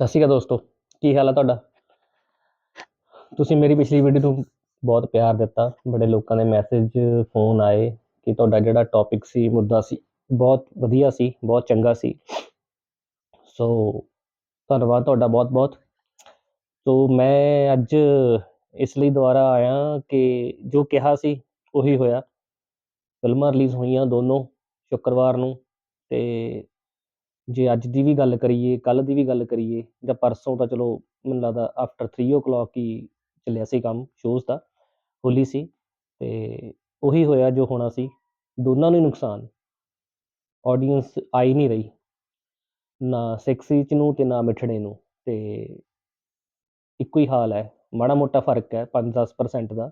ਸਤਿ ਸ਼੍ਰੀ ਅਕਾਲ ਦੋਸਤੋ, ਕੀ ਹਾਲ ਆ ਤੁਹਾਡਾ? ਤੁਸੀਂ ਮੇਰੀ ਪਿਛਲੀ ਵੀਡੀਓ ਨੂੰ ਬਹੁਤ ਪਿਆਰ ਦਿੱਤਾ, ਬੜੇ ਲੋਕਾਂ ਦੇ ਮੈਸੇਜ ਫੋਨ ਆਏ ਕਿ ਤੁਹਾਡਾ ਜਿਹੜਾ ਟੌਪਿਕ ਸੀ, ਮੁੱਦਾ ਸੀ, ਬਹੁਤ ਵਧੀਆ ਸੀ, ਬਹੁਤ ਚੰਗਾ ਸੀ। ਸੋ ਧੰਨਵਾਦ ਤੁਹਾਡਾ ਬਹੁਤ ਬਹੁਤ ਸੋ ਮੈਂ ਅੱਜ ਇਸ ਲਈ ਦੁਬਾਰਾ ਆਇਆ ਕਿ ਜੋ ਕਿਹਾ ਸੀ, ਉਹੀ ਹੋਇਆ। ਫਿਲਮਾਂ ਰਿਲੀਜ਼ ਹੋਈਆਂ ਦੋਨੋਂ, ਸ਼ੁੱਕਰਵਾਰ ਨੂੰ ਤੇ ਜੇ ਅੱਜ ਦੀ ਵੀ ਗੱਲ ਕਰੀਏ ਕੱਲ ਦੀ ਵੀ ਗੱਲ ਕਰੀਏ ਜਾਂ ਪਰਸੋਂ ਤਾਂ ਚਲੋ ਮੈਨੂੰ ਲੱਗਦਾ ਆਫਟਰ 3:00 ਹੀ ਚੱਲਿਆ ਸੀ ਕੰਮ ਸ਼ੋਜ਼ ਦਾ, ਹੋਲੀ ਸੀ ਤੇ ਉਹੀ ਹੋਇਆ ਜੋ ਹੋਣਾ ਸੀ, ਦੋਨਾਂ ਨੂੰ ਹੀ ਨੁਕਸਾਨ। ਆਡੀਅנס ਆਈ ਨਹੀਂ ਰਹੀ, ਨਾ ਸੈਕਸੀ ਚ ਨੂੰ ਤੇ ਨਾ ਮਿਠੜੇ ਨੂੰ ਤੇ ਇੱਕੋ ਹੀ ਹਾਲ ਹੈ, ਮਾੜਾ ਮੋਟਾ ਫ਼ਰਕ ਹੈ 5-10% ਦਾ,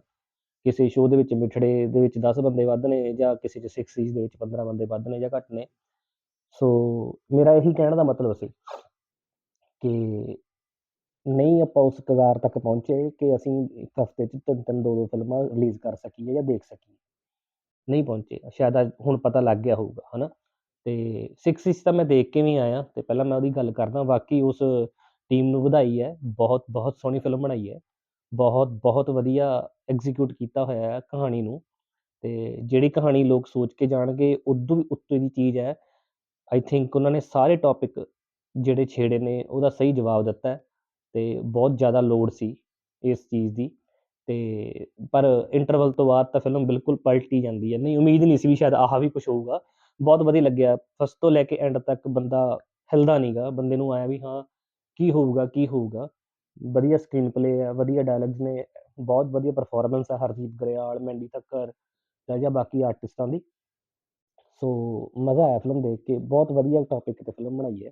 ਕਿਸੇ ਸ਼ੋਅ ਦੇ ਵਿੱਚ ਮਿਠੜੇ ਦੇ ਵਿੱਚ 10 ਬੰਦੇ ਵੱਧ ਨੇ ਜਾਂ ਕਿਸੇ ਚ ਸੈਕਸੀ ਦੇ ਵਿੱਚ 15 ਬੰਦੇ ਵੱਧ ਨੇ ਜਾਂ ਘੱਟ ਨੇ। ਸੋ ਮੇਰਾ ਇਹੀ ਕਹਿਣ ਦਾ ਮਤਲਬ ਸੀ ਕਿ ਨਹੀਂ ਆਪਾਂ ਉਸ ਕਗਾਰ ਤੱਕ ਪਹੁੰਚੇ ਕਿ ਅਸੀਂ ਇੱਕ ਹਫ਼ਤੇ 'ਚ ਤਿੰਨ ਤਿੰਨ, ਦੋ ਦੋ ਫਿਲਮਾਂ ਰਿਲੀਜ਼ ਕਰ ਸਕੀਏ ਜਾਂ ਦੇਖ ਸਕੀਏ। ਨਹੀਂ ਪਹੁੰਚੇ। ਸ਼ਾਇਦ ਅੱਜ ਹੁਣ ਪਤਾ ਲੱਗ ਗਿਆ ਹੋਊਗਾ, ਹਨਾ? ਤੇ 6 ਇੰਚ ਤਾਂ ਮੈਂ ਦੇਖ ਕੇ ਵੀ ਆਇਆ ਤੇ ਪਹਿਲਾਂ ਮੈਂ ਉਹਦੀ ਗੱਲ ਕਰਦਾ, ਬਾਕੀ ਉਸ ਟੀਮ ਨੂੰ ਵਧਾਈ ਹੈ। ਬਹੁਤ ਬਹੁਤ ਸੋਹਣੀ ਫਿਲਮ ਬਣਾਈ ਹੈ। ਬਹੁਤ ਬਹੁਤ ਵਧੀਆ ਐਗਜ਼ੀਕਿਊਟ ਕੀਤਾ ਹੋਇਆ ਹੈ ਕਹਾਣੀ ਨੂੰ। ਤੇ ਜਿਹੜੀ ਕਹਾਣੀ ਲੋਕ ਸੋਚ ਕੇ ਜਾਣਗੇ, ਉਦੋਂ ਵੀ ਉੱਤੇ ਦੀ ਚੀਜ਼ ਹੈ ਆਈ ਥਿੰਕ ਉਹਨਾਂ ਨੇ ਸਾਰੇ ਟੌਪਿਕ ਜਿਹੜੇ ਛੇੜੇ ਨੇ, ਉਹਦਾ ਸਹੀ ਜਵਾਬ ਦਿੱਤਾ ਹੈ ਤੇ ਬਹੁਤ ਜ਼ਿਆਦਾ ਲੋੜ ਸੀ ਇਸ ਚੀਜ਼ ਦੀ ਤੇ ਪਰ ਇੰਟਰਵਲ ਤੋਂ ਬਾਅਦ ਤਾਂ ਫਿਲਮ ਬਿਲਕੁਲ ਪਲਟੀ ਜਾਂਦੀ ਹੈ। ਨਹੀਂ, ਉਮੀਦ ਨਹੀਂ ਸੀ ਵੀ ਸ਼ਾਇਦ ਆਹ ਵੀ ਕੁਝ ਹੋਊਗਾ। ਬਹੁਤ ਵਧੀਆ ਲੱਗਿਆ। ਫਸਟ ਤੋਂ ਲੈ ਕੇ ਐਂਡ ਤੱਕ ਬੰਦਾ ਹਿਲਦਾ ਨਹੀਂਗਾ ਬੰਦੇ ਨੂੰ ਆਇਆ ਵੀ ਹਾਂ, ਕੀ ਹੋਊਗਾ ਕੀ ਹੋਊਗਾ। ਵਧੀਆ ਸਕਰੀਨ ਪਲੇ ਹੈ, ਵਧੀਆ ਡਾਇਲੌਗਸ ਨੇ, ਬਹੁਤ ਵਧੀਆ ਪਰਫਾਰਮੈਂਸ ਹੈ ਹਰਜੀਤ ਗਰੇਵਾਲ ਮੈਂਡੀ ਤੱਕਰ ਜਾਂ ਜਾਂ ਬਾਕੀ ਆਰਟਿਸਟਾਂ ਦੀ। ਸੋ ਮਜ਼ਾ ਆਇਆ ਫਿਲਮ ਦੇਖ ਕੇ, ਬਹੁਤ ਵਧੀਆ ਟੌਪਿਕ ਤੇ ਫਿਲਮ ਬਣਾਈ ਹੈ।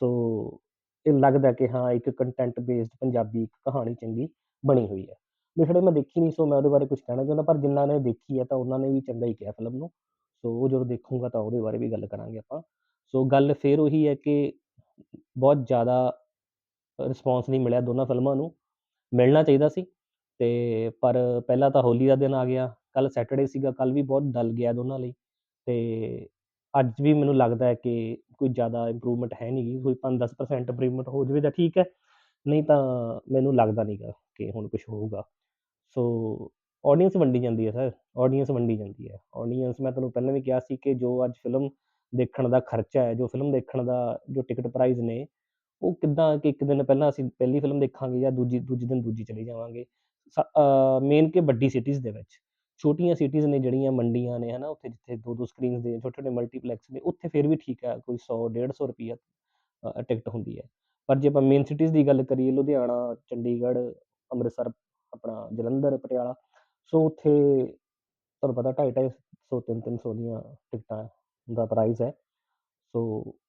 ਸੋ ਇਹ ਲੱਗਦਾ ਕਿ ਹਾਂ, ਇੱਕ ਕੰਟੈਂਟ ਬੇਸਡ ਪੰਜਾਬੀ ਇੱਕ ਕਹਾਣੀ ਚੰਗੀ ਬਣੀ ਹੋਈ ਹੈ। ਬਿਛੜੇ ਮੈਂ ਦੇਖੀ ਨਹੀਂ, ਸੋ ਮੈਂ ਉਹਦੇ ਬਾਰੇ ਕੁਝ ਕਹਿਣਾ ਚਾਹੁੰਦਾ, ਪਰ ਜਿਨ੍ਹਾਂ ਨੇ ਦੇਖੀ ਹੈ ਤਾਂ ਉਹਨਾਂ ਨੇ ਵੀ ਚੰਗਾ ਹੀ ਕਿਹਾ ਫਿਲਮ ਨੂੰ। ਸੋ ਉਹ ਜਦੋਂ ਦੇਖੂੰਗਾ ਤਾਂ ਉਹਦੇ ਬਾਰੇ ਵੀ ਗੱਲ ਕਰਾਂਗੇ ਆਪਾਂ। ਸੋ ਗੱਲ ਫੇਰ ਉਹੀ ਹੈ ਕਿ ਬਹੁਤ ਜ਼ਿਆਦਾ ਰਿਸਪੌਂਸ ਨਹੀਂ ਮਿਲਿਆ ਦੋਨਾਂ ਫਿਲਮਾਂ ਨੂੰ। ਮਿਲਣਾ ਚਾਹੀਦਾ ਸੀ, ਤੇ ਪਰ ਪਹਿਲਾਂ ਤਾਂ ਹੋਲੀ ਦਾ ਦਿਨ ਆ ਗਿਆ ਕੱਲ ਸੈਟਰਡੇ ਸੀਗਾ ਕੱਲ ਵੀ ਬਹੁਤ ਡਲ ਗਿਆ ਦੋਨਾਂ ਲਈ। ਤੇ ਅੱਜ ਵੀ ਮੈਨੂੰ ਲੱਗਦਾ ਹੈ ਕਿ ਕੋਈ ਜ਼ਿਆਦਾ ਇੰਪਰੂਵਮੈਂਟ ਹੈ ਨਹੀਂਗੀ ਕੋਈ 5-10% ਇੰਪਰੂਵਮੈਂਟ ਹੋ ਜਾਵੇ ਤਾਂ ਠੀਕ ਹੈ, ਨਹੀਂ ਤਾਂ ਮੈਨੂੰ ਲੱਗਦਾ ਨਹੀਂਗਾ ਕਿ ਹੁਣ ਕੁਛ ਹੋਊਗਾ। ਸੋ ਆਡੀਅנס ਵੰਡੀ ਜਾਂਦੀ ਹੈ ਸਰ ਆਡੀਅנס ਵੰਡੀ ਜਾਂਦੀ ਹੈ। ਆਡੀਅנס ਮੈਂ ਤੁਹਾਨੂੰ ਪਹਿਲਾਂ ਵੀ ਕਿਹਾ ਸੀ ਕਿ ਜੋ ਅੱਜ ਫਿਲਮ ਦੇਖਣ ਦਾ ਖਰਚਾ ਹੈ, ਜੋ ਫਿਲਮ ਦੇਖਣ ਦਾ ਜੋ ਟਿਕਟ ਪ੍ਰਾਈਜ਼ ਨੇ, ਉਹ ਕਿੱਦਾਂ ਕਿ ਇੱਕ ਦਿਨ ਪਹਿਲਾਂ ਅਸੀਂ ਪਹਿਲੀ ਫਿਲਮ ਦੇਖਾਂਗੇ ਜਾਂ ਦੂਜੀ, ਦੂਜੇ ਦਿਨ ਦੂਜੀ ਚਲੇ ਜਾਵਾਂਗੇ। ਸ ਮੇਨ ਕਿ ਵੱਡੀ ਸਿਟੀਜ਼ ਦੇ ਵਿੱਚ। ਛੋਟੀਆਂ ਸਿਟੀਜ਼ ਨੇ ਜਿਹੜੀਆਂ ਮੰਡੀਆਂ ਨੇ, ਹਨਾ, ਉੱਥੇ ਜਿੱਥੇ ਦੋ ਦੋ ਸਕਰੀਨਸ ਦੇ ਛੋਟੇ ਛੋਟੇ ਮਲਟੀਪਲੈਕਸ ਨੇ, ਉੱਥੇ ਫਿਰ ਵੀ ਠੀਕ ਹੈ, ਕੋਈ 100 150 ਰੁਪਈਆ ਟਿਕਟ ਹੁੰਦੀ ਹੈ। ਪਰ ਜੇ ਆਪਾਂ ਮੇਨ ਸਿਟੀਜ਼ ਦੀ ਗੱਲ ਕਰੀਏ, ਲੁਧਿਆਣਾ, ਚੰਡੀਗੜ੍ਹ, ਅੰਮ੍ਰਿਤਸਰ, ਆਪਣਾ ਜਲੰਧਰ, ਪਟਿਆਲਾ ਸੋ ਉੱਥੇ ਤੁਹਾਨੂੰ ਪਤਾ ਢਾਈ ਢਾਈ ਸੌ, ਤਿੰਨ ਤਿੰਨ ਸੌ ਦੀਆਂ ਟਿਕਟਾਂ ਦਾ ਪ੍ਰਾਈਸ ਹੈ। ਸੋ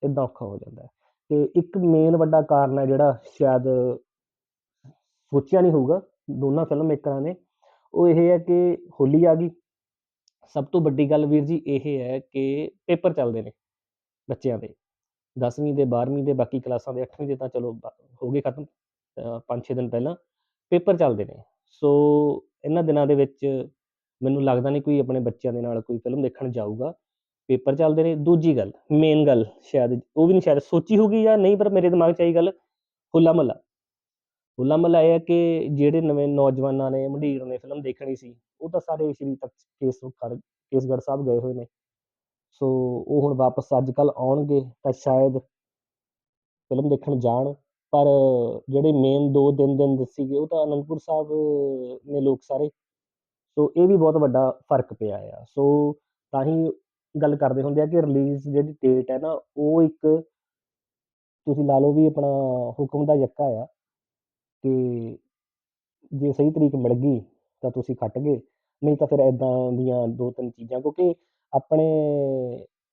ਇਦਾਂ ਔਖਾ ਹੋ ਜਾਂਦਾ ਹੈ। ਤੇ ਇੱਕ ਮੇਨ ਵੱਡਾ ਕਾਰਨ ਹੈ ਜਿਹੜਾ ਸ਼ਾਇਦ ਸੋਚਿਆ ਨਹੀਂ ਹੋਊਗਾ, ਦੋਨਾਂ ਫਿਲਮ ਮੇਕਰਾਂ ਨੇ ਉਹ ਇਹ ਹੈ ਕਿ ਹੋਲੀ ਆ ਗਈ। ਸਭ ਤੋਂ ਵੱਡੀ ਗੱਲ ਵੀਰ ਜੀ ਇਹ ਹੈ ਕਿ ਪੇਪਰ ਚੱਲਦੇ ਨੇ ਬੱਚਿਆਂ ਦੇ। 10ਵੀਂ ਦੇ 12ਵੀਂ ਦੇ, ਬਾਕੀ ਕਲਾਸਾਂ ਦੇ 8ਵੀਂ ਦੇ ਤਾਂ ਚਲੋ ਹੋ ਗਏ ਖਤਮ 5-6 ਦਿਨ ਪਹਿਲਾਂ ਪੇਪਰ ਚੱਲਦੇ ਨੇ। ਸੋ ਇਹਨਾਂ ਦਿਨਾਂ ਦੇ ਵਿੱਚ ਮੈਨੂੰ ਲੱਗਦਾ ਨਹੀਂ ਕੋਈ ਆਪਣੇ ਬੱਚਿਆਂ ਦੇ ਨਾਲ ਕੋਈ ਫਿਲਮ ਦੇਖਣ ਜਾਊਗਾ। ਪੇਪਰ ਚੱਲਦੇ ਨੇ। ਦੂਜੀ ਗੱਲ, ਮੇਨ ਗੱਲ ਸ਼ਾਇਦ, ਉਹ ਵੀ ਨਹੀਂ ਸ਼ਾਇਦ ਸੋਚੀ ਹੋਊਗੀ ਜਾਂ ਨਹੀਂ, ਪਰ ਮੇਰੇ ਦਿਮਾਗ 'ਚ ਆਈ ਗੱਲ, ਹੁੱਲਾ ਮਹੱਲਾ। ਹੁੱਲਾ ਮੱਲਾ ਇਹ ਹੈ ਕਿ ਜਿਹੜੇ ਨਵੇਂ ਨੌਜਵਾਨਾਂ ਨੇ, ਮੰਡੀਰ ਨੇ ਫਿਲਮ ਦੇਖਣੀ ਸੀ, ਉਹ ਤਾਂ ਸਾਰੇ ਸ਼੍ਰੀ ਤੱਕ ਕੇਸ ਕਰ ਕੇਸਗੜ੍ਹ ਸਾਹਿਬ ਗਏ ਹੋਏ ਨੇ। ਸੋ ਉਹ ਹੁਣ ਵਾਪਸ ਅੱਜ ਕੱਲ ਆਉਣਗੇ ਤਾਂ ਸ਼ਾਇਦ ਫਿਲਮ ਦੇਖਣ ਜਾਣ। ਪਰ ਜਿਹੜੇ ਮੇਨ ਦੋ ਦਿਨ ਦਿਨ ਦੱਸੀ ਗਏ ਉਹ ਤਾਂ ਅਨੰਦਪੁਰ ਸਾਹਿਬ ਨੇ ਲੋਕ ਸਾਰੇ। ਸੋ ਇਹ ਵੀ ਬਹੁਤ ਵੱਡਾ ਫ਼ਰਕ ਪਿਆ ਆ। ਸੋ ਤਾਂ ਹੀ ਗੱਲ ਕਰਦੇ ਹੁੰਦੇ ਆ ਕਿ ਰਿਲੀਜ਼ ਜਿਹੜੀ ਡੇਟ ਹੈ ਨਾ, ਉਹ ਇੱਕ ਤੁਸੀਂ ਲਾ ਲਓ ਵੀ ਆਪਣਾ ਹੁਕਮ ਦਾ ਯੱਕਾ ਆ। ਕਿ ਜੇ ਸਹੀ ਤਰੀਕ ਮਿਲ ਗਈ ਤਾਂ ਤੁਸੀਂ ਖੱਟ ਗਏ, ਨਹੀਂ ਤਾਂ ਫਿਰ ਇੱਦਾਂ ਦੀਆਂ ਦੋ ਤਿੰਨ ਚੀਜ਼ਾਂ, ਕਿਉਂਕਿ ਆਪਣੇ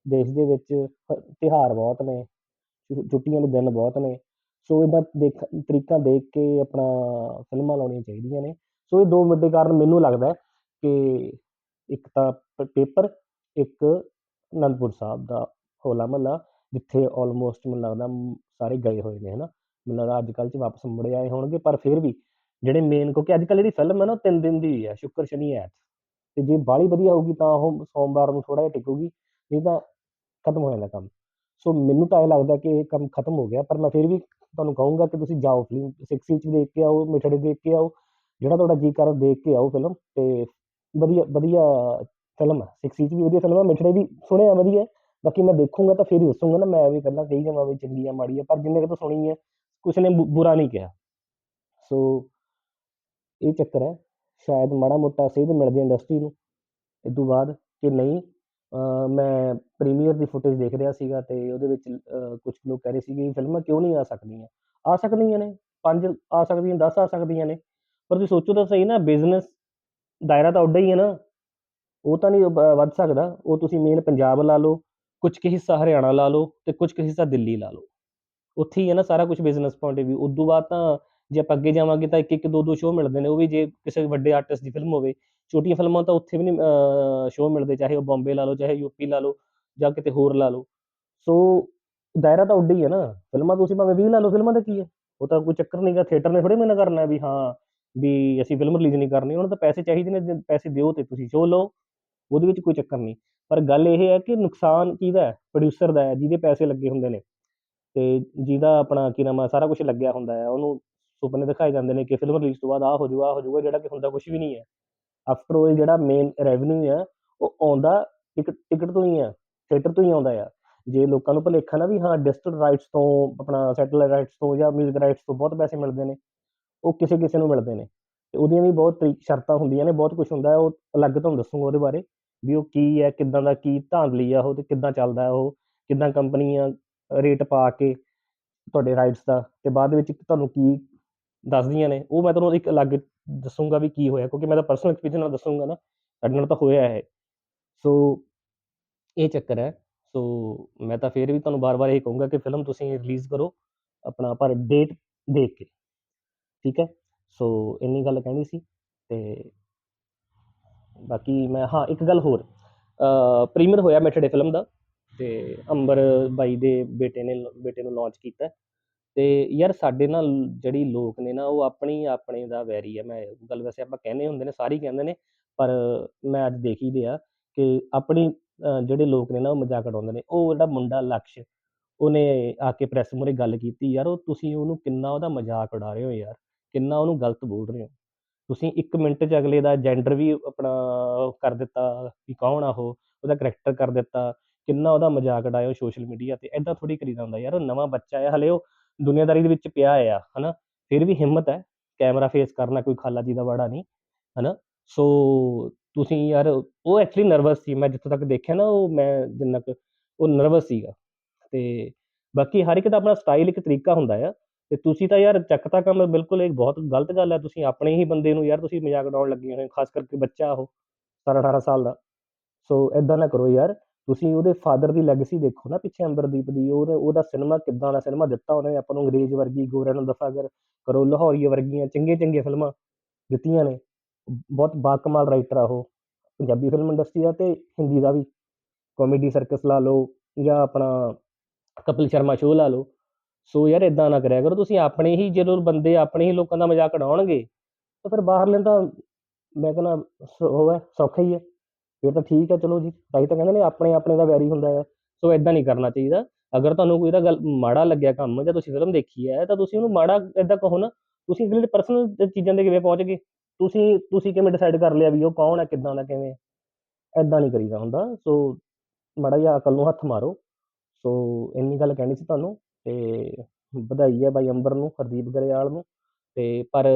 ਦੇਸ਼ ਦੇ ਵਿੱਚ ਤਿਉਹਾਰ ਬਹੁਤ ਨੇ ਛੁੱਟੀਆਂ ਦੇ ਦਿਨ ਬਹੁਤ ਨੇ, ਸੋ ਇੱਦਾਂ ਦੇਖ, ਤਰੀਕਾਂ ਦੇਖ ਕੇ ਆਪਣਾ ਫਿਲਮਾਂ ਲਾਉਣੀਆਂ ਚਾਹੀਦੀਆਂ ਨੇ, ਸੋ ਇਹ ਦੋ ਵੱਡੇ ਕਾਰਨ ਮੈਨੂੰ ਲੱਗਦਾ ਕਿ ਇੱਕ ਤਾਂ ਪੇਪਰ, ਇੱਕ ਅਨੰਦਪੁਰ ਸਾਹਿਬ ਦਾ ਹੋਲਾ ਮਹੱਲਾ, ਜਿੱਥੇ ਆਲਮੋਸਟ ਮੈਨੂੰ ਲੱਗਦਾ ਸਾਰੇ ਗਏ ਹੋਏ ਨੇ ਹੈ ਨਾ ਮਤਲਬ ਅੱਜ ਕੱਲ 'ਚ ਵਾਪਸ ਮੁੜੇ ਆਏ ਹੋਣਗੇ, ਪਰ ਫਿਰ ਵੀ ਜਿਹੜੇ ਮੇਨ ਕਿਉਂਕਿ ਅੱਜ ਕੱਲ੍ਹ ਜਿਹੜੀ ਫਿਲਮ ਹੈ ਨਾ ਉਹ ਤਿੰਨ ਦਿਨ ਦੀ ਹੈ, ਸ਼ੁੱਕਰ ਸ਼ਨੀ ਐਤ ਤੇ ਜੇ ਬਾਹਲੀ ਵਧੀਆ ਹੋਊਗੀ ਤਾਂ ਉਹ ਸੋਮਵਾਰ ਨੂੰ ਥੋੜਾ ਜਿਹਾ ਟਿਕੂਗੀ, ਨਹੀਂ ਤਾਂ ਖਤਮ ਹੋ ਜਾਂਦਾ ਕੰਮ। ਸੋ ਮੈਨੂੰ ਤਾਂ ਇਹ ਲੱਗਦਾ ਕਿ ਇਹ ਕੰਮ ਖਤਮ ਹੋ ਗਿਆ, ਪਰ ਮੈਂ ਫਿਰ ਵੀ ਤੁਹਾਨੂੰ ਕਹੂੰਗਾ ਕਿ ਤੁਸੀਂ ਜਾਓ ਫਿਲਮ ਸਿਕਸ ਇੰਚ ਦੇਖ ਕੇ ਆਓ, ਮਿਠੜੇ ਦੇਖ ਕੇ ਆਓ, ਜਿਹੜਾ ਤੁਹਾਡਾ ਜੀ ਕਰ ਦੇਖ ਕੇ ਆਓ ਫਿਲਮ ਤੇ ਵਧੀਆ ਵਧੀਆ ਫਿਲਮ ਹੈ। ਸਿਕਸ ਇੰਚ ਵੀ ਵਧੀਆ ਫਿਲਮ ਹੈ, ਮਿਠੜੇ ਵੀ ਸੁਣਿਆ ਵਧੀਆ ਬਾਕੀ ਮੈਂ ਦੇਖੂੰਗਾ ਤਾਂ ਫਿਰ ਹੀ ਦੱਸੂੰਗਾ ਨਾ, ਮੈਂ ਵੀ ਪਹਿਲਾਂ ਕਹੀ ਜਾਵਾਂ ਵੀ ਚੰਗੀ ਆ ਮਾੜੀ ਆ ਪਰ ਜਿੰਨੇ ਕੁ ਤਾਂ ਸੁਣੀ ਹੈ ਕਿਸੇ ਨੇ ਬੁ- ਬੁਰਾ ਨਹੀਂ ਕਿਹਾ। ਸੋ ਇਹ ਚੱਕਰ ਹੈ, ਸ਼ਾਇਦ ਮਾੜਾ ਮੋਟਾ ਸੇਧ ਮਿਲ ਜੇ ਇੰਡਸਟਰੀ ਨੂੰ। ਇਹ ਤੋਂ ਬਾਅਦ ਕਿ ਨਹੀਂ ਮੈਂ ਪ੍ਰੀਮੀਅਰ ਦੀ ਫੁਟੇਜ ਦੇਖ ਰਿਹਾ ਸੀਗਾ ਤੇ ਉਹਦੇ ਵਿੱਚ ਕੁਝ ਲੋਕ ਕਹਿ ਰਹੇ ਸੀਗੇ ਵੀ ਫਿਲਮਾਂ ਕਿਉਂ ਨਹੀਂ ਆ ਸਕਦੀਆਂ? ਆ ਸਕਦੀਆਂ ਨੇ, ਪੰਜ ਆ ਸਕਦੀਆਂ 10 ਆ ਸਕਦੀਆਂ ਨੇ। ਪਰ ਤੁਸੀਂ ਸੋਚੋ ਤਾਂ ਸਹੀ ਨਾ ਬਿਜ਼ਨਸ ਦਾਇਰਾ ਤਾਂ ਉੱਡਾ ਹੀ ਹੈ ਨਾ। ਉਹ ਤਾਂ ਨਹੀਂ ਵੱਧ ਸਕਦਾ। ਉਹ ਤੁਸੀਂ ਮੇਨ ਪੰਜਾਬ ਲਾ ਲਓ ਕੁਝ ਕੁ ਹਿੱਸਾ ਹਰਿਆਣਾ ਲਾ ਲਓ ਤੇ ਕੁਝ ਕੁ ਹਿੱਸਾ ਦਿੱਲੀ ਲਾ ਲਓ। ਉੱਥੇ ਹੀ ਹੈ ਨਾ ਸਾਰਾ ਕੁਝ ਬਿਜ਼ਨਸ ਪੁਆਇੰਟ ਵੀ ਉਦੋਂ ਬਾਅਦ ਤਾਂ ਜੇ ਆਪਾਂ ਅੱਗੇ ਜਾਵਾਂਗੇ ਤਾਂ ਇੱਕ ਇੱਕ ਦੋ ਦੋ ਸ਼ੋਅ ਮਿਲਦੇ ਨੇ, ਉਹ ਵੀ ਜੇ ਕਿਸੇ ਵੱਡੇ ਆਰਟਿਸਟ ਦੀ ਫਿਲਮ ਹੋਵੇ। ਛੋਟੀਆਂ ਫਿਲਮਾਂ ਤਾਂ ਉੱਥੇ ਵੀ ਨਹੀਂ ਸ਼ੋਅ ਮਿਲਦੇ, ਚਾਹੇ ਉਹ ਬੰਬੇ ਲਾ ਲਓ, ਚਾਹੇ ਯੂਪੀ ਲਾ ਲਓ, ਜਾਂ ਕਿਤੇ ਹੋਰ ਲਾ ਲਓ। ਸੋ ਦਾਇਰਾ ਤਾਂ ਉੱਡ ਹੀ ਹੈ ਨਾ। ਫਿਲਮਾਂ ਤੁਸੀਂ ਭਾਵੇਂ 20 ਲਾ ਲਓ ਫਿਲਮਾਂ ਦਾ ਕੀ ਹੈ? ਉਹ ਤਾਂ ਕੋਈ ਚੱਕਰ ਨਹੀਂਗਾ ਥੀਏਟਰ ਨੇ ਥੋੜੇ ਮਨਾ ਕਰਨਾ ਵੀ ਹਾਂ, ਵੀ ਅਸੀਂ ਫਿਲਮ ਰਿਲੀਜ਼ ਨਹੀਂ ਕਰਨੀ, ਉਹਨਾਂ ਨੂੰ ਤਾਂ ਪੈਸੇ ਚਾਹੀਦੇ ਨੇ ਪੈਸੇ ਦਿਓ ਤੇ ਤੁਸੀਂ ਸ਼ੋਅ ਲਓ। ਉਹਦੇ ਵਿੱਚ ਕੋਈ ਚੱਕਰ ਨਹੀਂ। ਪਰ ਗੱਲ ਇਹ ਹੈ ਕਿ ਨੁਕਸਾਨ ਕਿਹਦਾ ਹੈ? ਪ੍ਰੋਡਿਊਸਰ ਦਾ ਹੈ, ਜਿਹਦੇ ਪੈਸੇ ਲੱਗੇ ਹੁੰਦੇ ਨੇ। ਤੇ ਜਿਹਦਾ ਆਪਣਾ ਕੀ ਨਾਮ ਆ, ਸਾਰਾ ਕੁਝ ਲੱਗਿਆ ਹੁੰਦਾ ਹੈ। ਉਹਨੂੰ ਸੁਪਨੇ ਦਿਖਾਏ ਜਾਂਦੇ ਨੇ ਕਿ ਫਿਲਮ ਰਿਲੀਜ਼ ਤੋਂ ਬਾਅਦ ਆਹ ਹੋ ਜਾਊਗਾ ਹੋ ਜਾਊਗਾ, ਜਿਹੜਾ ਕਿ ਹੁੰਦਾ ਕੁਝ ਵੀ ਨਹੀਂ ਹੈ। ਆਫਟਰ ਆਲ ਜਿਹੜਾ ਮੇਨ ਰੈਵਨਿਊ ਆ, ਉਹ ਆਉਂਦਾ ਟਿਕਟ ਟਿਕਟ ਤੋਂ ਹੀ ਆ ਥੀਏਟਰ ਤੋਂ ਹੀ ਆਉਂਦਾ ਆ। ਜੇ ਲੋਕਾਂ ਨੂੰ ਭੁਲੇਖਾ ਨਾ ਵੀ ਹਾਂ ਡਿਜੀਟਲ ਰਾਈਟਸ ਤੋਂ, ਆਪਣਾ ਸੈਟੇਲਾਈਟ ਰਾਈਟਸ ਤੋਂ ਜਾਂ ਮਿਊਜ਼ਿਕ ਰਾਈਟਸ ਤੋਂ ਬਹੁਤ ਪੈਸੇ ਮਿਲਦੇ ਨੇ, ਉਹ ਕਿਸੇ ਕਿਸੇ ਨੂੰ ਮਿਲਦੇ ਨੇ। ਤੇ ਉਹਦੀਆਂ ਵੀ ਬਹੁਤ ਸ਼ਰਤਾਂ ਹੁੰਦੀਆਂ ਨੇ, ਬਹੁਤ ਕੁਝ ਹੁੰਦਾ ਹੈ। ਉਹ ਅਲੱਗ ਤੁਹਾਨੂੰ ਦੱਸੂਗਾ ਉਹਦੇ ਬਾਰੇ, ਵੀ ਉਹ ਕੀ ਹੈ, ਕਿੱਦਾਂ ਦਾ ਕੀ ਧਾਂਦਲੀ ਆ ਉਹ ਤੇ ਕਿੱਦਾਂ ਚੱਲਦਾ ਉਹ, ਕਿੱਦਾਂ ਕੰਪਨੀਆਂ ਰੇਟ ਪਾ ਕੇ ਤੁਹਾਡੇ ਰਾਈਟਸ ਦਾ ਤੇ ਬਾਅਦ ਵਿੱਚ ਤੁਹਾਨੂੰ ਕੀ ਦੱਸਦੀਆਂ ਨੇ, ਉਹ ਮੈਂ ਤੁਹਾਨੂੰ ਇੱਕ ਅਲੱਗ ਦੱਸੂਗਾ ਵੀ ਕੀ ਹੋਇਆ, ਕਿਉਂਕਿ ਮੈਂ ਤਾਂ ਪਰਸਨਲ ਐਕਸਪੀਰੀਅੰਸ ਨਾਲ ਦੱਸੂਗਾ ਨਾ, ਸਾਡੇ ਨਾਲ ਤਾਂ ਹੋਇਆ ਹੈ ਸੋ ਇਹ ਚੱਕਰ ਹੈ। ਸੋ ਮੈਂ ਤਾਂ ਫਿਰ ਵੀ ਤੁਹਾਨੂੰ ਬਾਰ-ਬਾਰ ਇਹ ਕਹੂੰਗਾ ਕਿ ਫਿਲਮ ਤੁਸੀਂ ਰਿਲੀਜ਼ ਕਰੋ ਆਪਣਾ ਪਰ ਡੇਟ ਦੇਖ ਕੇ। ਠੀਕ ਹੈ? ਸੋ ਇੰਨੀ ਗੱਲ ਕਹਿਣੀ ਸੀ ਤੇ ਬਾਕੀ ਮੈਂ, ਹਾਂ, ਇੱਕ ਗੱਲ ਹੋਰ। ਪ੍ਰੀਮੀਅਰ ਹੋਇਆ ਮੈਟਰਡੇ ਫਿਲਮ ਦਾ। ਤੇ ਅੰਬਰ ਬਾਈ ਦੇ ਬੇਟੇ ਨੇ ਬੇਟੇ ਨੂੰ ਲਾਂਚ ਕੀਤਾ। ਹੈ। ਤੇ ਯਾਰ ਸਾਡੇ ਨਾਲ ਜਿਹੜੀ ਲੋਕ ਨੇ ਨਾ ਉਹ ਆਪਣੀ ਆਪਣੇ ਦਾ ਵੈਰੀ ਆ। ਮੈਂ ਗੱਲ ਵੈਸੇ ਆਪਾਂ ਕਹਿੰਦੇ ਹੁੰਦੇ ਨੇ ਸਾਰੇ ਹੀ ਕਹਿੰਦੇ ਨੇ ਪਰ ਮੈਂ ਅੱਜ ਦੇਖ ਹੀ ਲਿਆ ਕਿ ਆਪਣੀ ਅ, ਜਿਹੜੇ ਲੋਕ ਨੇ ਨਾ ਉਹ ਮਜ਼ਾਕ ਉਡਾਉਂਦੇ ਨੇ। ਉਹ ਜਿਹੜਾ ਮੁੰਡਾ ਲਕਸ਼ ਉਹਨੇ ਆ ਕੇ ਪ੍ਰੈਸ ਮੂਹਰੇ ਗੱਲ ਕੀਤੀ ਯਾਰ ਉਹ ਤੁਸੀਂ ਉਹਨੂੰ ਕਿੰਨਾ ਉਹਦਾ ਮਜ਼ਾਕ ਉਡਾ ਰਹੇ ਹੋ ਯਾਰ? ਕਿੰਨਾ ਉਹਨੂੰ ਗਲਤ ਬੋਲ ਰਹੇ ਹੋ? ਤੁਸੀਂ 1 ਮਿੰਟ 'ਚ ਅਗਲੇ ਦਾ ਜੈਂਡਰ ਵੀ ਆਪਣਾ ਕਰ ਦਿੱਤਾ ਵੀ ਕੌਣ ਆ ਉਹ? ਉਹਦਾ ਕਰੈਕਟਰ ਕਰ ਦਿੱਤਾ ਕਿੰਨਾ ਉਹਦਾ ਮਜ਼ਾਕ ਉਡਾਇਆ ਸੋਸ਼ਲ ਮੀਡੀਆ ਤੇ ਐਦਾਂ ਥੋੜੀ ਕਰੀਦਾ ਹੁੰਦਾ ਯਾਰ ਉਹ ਨਵਾਂ ਬੱਚਾ ਆ ਹਲੇ ਉਹ ਦੁਨੀਆਦਾਰੀ ਦੇ ਵਿੱਚ ਪਿਆ ਆ ਹਨਾ ਫਿਰ ਵੀ ਹਿੰਮਤ ਹੈ ਕੈਮਰਾ ਫੇਸ ਕਰਨਾ ਕੋਈ ਖਾਲਾ ਜੀ ਦਾ ਵਾੜਾ ਨਹੀਂ ਹਨਾ ਸੋ ਤੁਸੀਂ ਯਾਰ ਉਹ ਐਕਚੁਅਲੀ ਨਰਵਸ ਸੀ ਮੈਂ ਜਿੱਥੋਂ ਤੱਕ ਦੇਖਿਆ ਨਾ ਉਹ ਮੈਂ ਜਿੰਨਾ ਕੁ ਉਹ ਨਰਵਸ ਸੀਗਾ ਤੇ ਬਾਕੀ ਹਰ ਇੱਕ ਦਾ ਆਪਣਾ ਸਟਾਈਲ ਇੱਕ ਤਰੀਕਾ ਹੁੰਦਾ ਆ ਤੇ ਤੁਸੀਂ ਤਾਂ ਯਾਰ ਚੱਕਤਾ ਕੰਮ ਬਿਲਕੁਲ ਇੱਕ ਬਹੁਤ ਗਲਤ ਗੱਲ ਹੈ ਤੁਸੀਂ ਆਪਣੇ ਹੀ ਬੰਦੇ ਨੂੰ ਯਾਰ ਤੁਸੀਂ ਮਜ਼ਾਕ ਉਡਾਉਣ ਲੱਗੇ ਹੋਏ ਹੋ, ਖਾਸ ਕਰਕੇ ਬੱਚਾ ਉਹ 17 18 ਸਾਲ ਦਾ ਸੋ ਐਦਾਂ ਨਾ ਕਰੋ ਯਾਰ ਤੁਸੀਂ ਉਹਦੇ ਫਾਦਰ ਦੀ ਲੈਗੇਸੀ ਦੇਖੋ ਨਾ ਪਿੱਛੇ ਅੰਬਰਦੀਪ ਦੀ, ਉਹਨੇ, ਉਹਦਾ ਸਿਨੇਮਾ ਕਿੱਦਾਂ ਦਾ ਸਿਨੇਮਾ ਦਿੱਤਾ ਉਹਨੇ, ਆਪਾਂ ਨੂੰ ਅੰਗਰੇਜ਼ ਵਰਗੀ ਗੋਰਿਆਂ ਦਫ਼ਾਗਰ ਕਰੋ, ਲਾਹੌਰੀ ਵਰਗੀਆਂ ਚੰਗੀਆਂ ਚੰਗੀਆਂ ਫਿਲਮਾਂ ਦਿੱਤੀਆਂ ਨੇ। ਬਹੁਤ ਬਾਕਮਾਲ ਰਾਈਟਰ ਆ ਉਹ, ਪੰਜਾਬੀ ਫਿਲਮ ਇੰਡਸਟਰੀ ਦਾ ਤੇ ਹਿੰਦੀ ਦਾ ਵੀ। ਕਾਮੇਡੀ ਸਰਕਸ ਲਾ ਲਓ ਜਾਂ ਆਪਣਾ ਕਪਿਲ ਸ਼ਰਮਾ ਸ਼ੋਅ ਲਾ ਲਓ। ਸੋ ਯਾਰ ਇਦਾਂ ਨਾ ਕਰਿਆ ਕਰੋ, ਤੁਸੀਂ ਆਪਣੇ ਹੀ ਜਦੋਂ ਬੰਦੇ ਆਪਣੇ ਹੀ ਲੋਕਾਂ ਦਾ ਮਜ਼ਾਕ ਉਡਾਉਣਗੇ ਤਾਂ ਫਿਰ ਬਾਹਰਲੇ ਤਾਂ ਮੈਂ ਕਹਿੰਦਾ ਉਹ ਹੈ, ਸੌਖਾ ਹੀ ਹੈ। ਫਿਰ ਤਾਂ ਠੀਕ ਹੈ, ਚਲੋ ਜੀ। ਤਾਂ ਹੀ ਤਾਂ ਕਹਿੰਦੇ ਨੇ ਆਪਣੇ ਆਪਣੇ ਦਾ ਵੈਰੀ ਹੁੰਦਾ ਹੈ ਸੋ ਇਦਾਂ ਨਹੀਂ ਕਰਨਾ ਚਾਹੀਦਾ। ਅਗਰ ਤੁਹਾਨੂੰ ਕੋਈ ਦਾ ਗੱਲ ਮਾੜਾ ਲੱਗਿਆ ਕੰਮ ਜਾਂ ਤੁਸੀਂ ਫਿਲਮ ਦੇਖੀ ਹੈ, ਤਾਂ ਤੁਸੀਂ ਉਹਨੂੰ ਮਾੜਾ ਇਦਾਂ ਕਹੋ ਨਾ, ਤੁਸੀਂ ਅਗਲੇ ਦੇ ਪਰਸਨਲ ਚੀਜ਼ਾਂ ਦੇ ਕਿਵੇਂ ਪਹੁੰਚ ਗਏ? ਤੁਸੀਂ ਤੁਸੀਂ ਕਿਵੇਂ ਡਿਸਾਈਡ ਕਰ ਲਿਆ ਵੀ ਉਹ ਕੌਣ ਹੈ, ਕਿੱਦਾਂ ਦਾ, ਕਿਵੇਂ? ਐਦਾਂ ਨਹੀਂ ਕਰੀਦਾ ਹੁੰਦਾ। ਸੋ ਮਾੜਾ ਜਿਹਾ ਅਕਲ ਨੂੰ ਹੱਥ ਮਾਰੋ। ਸੋ ਇੰਨੀ ਗੱਲ ਕਹਿਣੀ ਸੀ ਤੁਹਾਨੂੰ ਤੇ ਵਧਾਈ ਹੈ ਬਾਈ ਅੰਬਰ ਨੂੰ, ਹਰਦੀਪ ਗਰੇਵਾਲ ਨੂੰ ਤੇ ਪਰ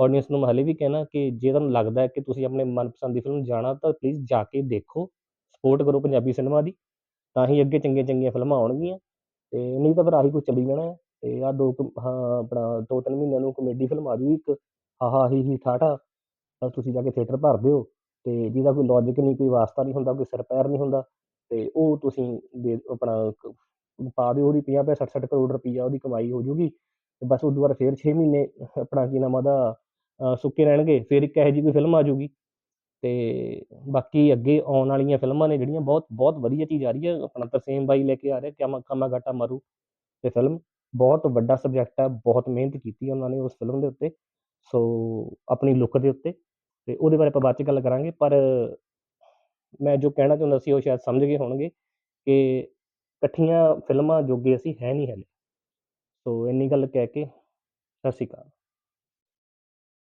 ਆਡੀਅנס ਨੂੰ ਮੈਂ ਹਾਲੇ ਵੀ ਕਹਿਣਾ ਕਿ ਜੇ ਤੁਹਾਨੂੰ ਲੱਗਦਾ ਹੈ ਕਿ ਤੁਸੀਂ ਆਪਣੇ ਮਨਪਸੰਦ ਦੀ ਫਿਲਮ ਜਾਣਾ, ਤਾਂ ਪਲੀਜ਼ ਜਾ ਕੇ ਦੇਖੋ ਸਪੋਰਟ ਕਰੋ ਪੰਜਾਬੀ ਸਿਨੇਮਾ ਦੀ, ਤਾਂ ਹੀ ਅੱਗੇ ਚੰਗੀਆਂ ਚੰਗੀਆਂ ਫਿਲਮਾਂ ਆਉਣਗੀਆਂ। ਤੇ ਨਹੀਂ ਤਾਂ ਫਿਰ ਆਹੀ ਕੁਝ ਚੱਲੀ ਜਾਣਾ ਹੈ। ਤੇ ਆਹ ਦੋ ਕੁ- ਹਾਂ, ਆਪਣਾ ਦੋ ਤਿੰਨ ਮਹੀਨਿਆਂ ਨੂੰ ਕਮੇਡੀ ਫਿਲਮ ਆ ਜੂਗੀ ਇੱਕ ਹਾਹਾ ਹੀ ਹੀ ਠਾਠਾ, ਤਾਂ ਤੁਸੀਂ ਜਾ ਕੇ ਥੀਏਟਰ ਭਰ ਦਿਓ। ਤੇ ਜਿਹਦਾ ਕੋਈ ਲੌਜੀਕ ਨਹੀਂ, ਕੋਈ ਵਾਸਤਾ ਨਹੀਂ ਹੁੰਦਾ, ਕੋਈ ਸਿਰ ਪੈਰ ਨਹੀਂ ਹੁੰਦਾ, ਤੇ ਉਹ ਤੁਸੀਂ ਦੇ, ਆਪਣਾ ਪਾ ਦਿਓ ਉਹਦੀ 50 50 60 ਕਰੋੜ ਰੁਪਈਆ ਉਹਦੀ ਕਮਾਈ ਹੋ ਜੂਗੀ ਤੇ ਬਸ ਉਦੋਂ ਬਾਅਦ ਫਿਰ 6 ਮਹੀਨੇ, ਆਪਣਾ ਕੀ ਨਾਮ ਉਹਦਾ ਸੁੱਕੇ ਰਹਿਣਗੇ, ਫਿਰ ਇੱਕ ਇਹੋ ਜਿਹੀ ਕੋਈ ਫਿਲਮ ਆ ਜੂਗੀ ਤੇ ਬਾਕੀ ਅੱਗੇ ਆਉਣ ਵਾਲੀਆਂ ਫਿਲਮਾਂ ਨੇ ਜਿਹੜੀਆਂ ਬਹੁਤ ਬਹੁਤ ਵਧੀਆ ਚੀਜ਼ ਆ ਰਹੀ ਹੈ। ਆਪਣਾ ਤਰਸੇਮ ਬਾਈ ਲੈ ਕੇ ਆ ਰਿਹਾ ਕਿਆ ਕਾਮਾ ਗਾਟਾ ਮਰੂ ਤੇ ਫਿਲਮ ਬਹੁਤ ਵੱਡਾ ਸਬਜੈਕਟ ਹੈ ਬਹੁਤ ਮਿਹਨਤ ਕੀਤੀ ਉਹਨਾਂ ਨੇ ਉਸ ਫਿਲਮ ਦੇ ਉੱਤੇ। ਸੋ ਆਪਣੀ ਲੁੱਕ ਦੇ ਉੱਤੇ। ਤੇ ਉਹਦੇ ਬਾਰੇ ਆਪਾਂ ਬਾਅਦ ਚ ਗੱਲ ਕਰਾਂਗੇ, ਪਰ ਮੈਂ ਜੋ ਕਹਿਣਾ ਚਾਹੁੰਦਾ ਸੀ, ਉਹ ਸ਼ਾਇਦ ਸਮਝ ਗਏ ਹੋਣਗੇ ਕਿ ਇਕੱਠੀਆਂ ਫਿਲਮਾਂ ਜੋਗੇ ਅਸੀਂ ਹੈ ਨਹੀਂ ਹਲੇ। ਸੋ ਇੰਨੀ ਗੱਲ ਕਹਿ ਕੇ, ਸਤਿ ਸ਼੍ਰੀ ਅਕਾਲ।